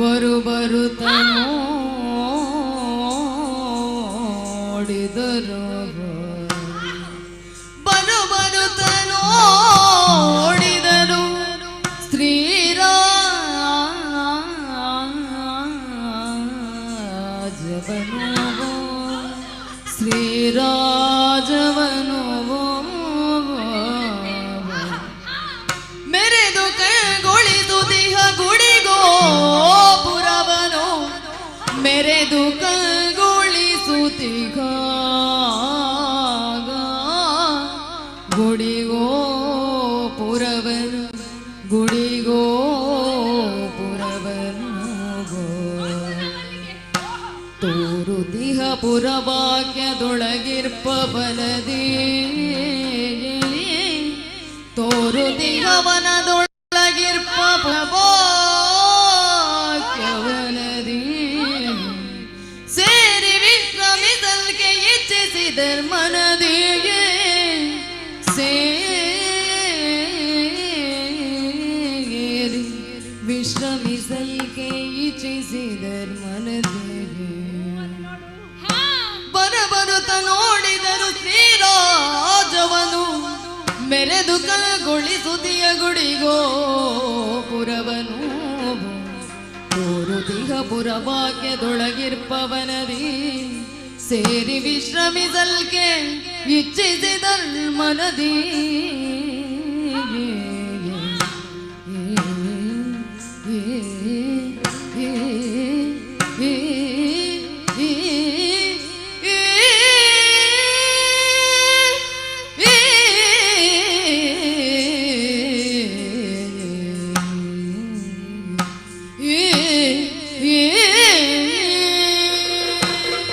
ಬರುಬರುತ ನೋಡಿದರು ಬರುಬರುತ ನೋಡಿದರು ಶ್ರೀರಾಜವನು ಶ್ರೀರಾಜವನು ಮೆರೆದು ಕೈಗೊಳಿಸುತ್ತೀಗ. ಗುಡಿಗೋ ಪುರವನು ಗುಡಿಗೋ ಪುರವನು ತೋರು ದಿಹ ಪುರವಾಕ್ಯದೊಳಗಿರ್ಪವನದಿ ತೋರು ಇಚ್ಛಿಸಿದರ್ ಮನದಿಗೆ ಸೇರಿ ವಿಶ್ರಮಿಸಲ್ಗೆ ಇಚ್ಛಿಸಿದರ್ ಮನದಿಗೆ. ಬರಬರುತ್ತ ನೋಡಿದರು ಶ್ರೀರಾಜವನು, ಮೆರೆದು ಕಳಗೊಳಿಸುತ್ತಿಯ ಗುಡಿಗೋ ಪುರವನು ತೋರುತಿಹ ಪುರವಾಕ್ಯದೊಳಗಿರ್ಪವನದಿ ಸೇರಿ ವಿಶ್ರಮಿಸಲ್ಕೆ ಇಚ್ಛಿಸಿದಲ್ ಮನದೀ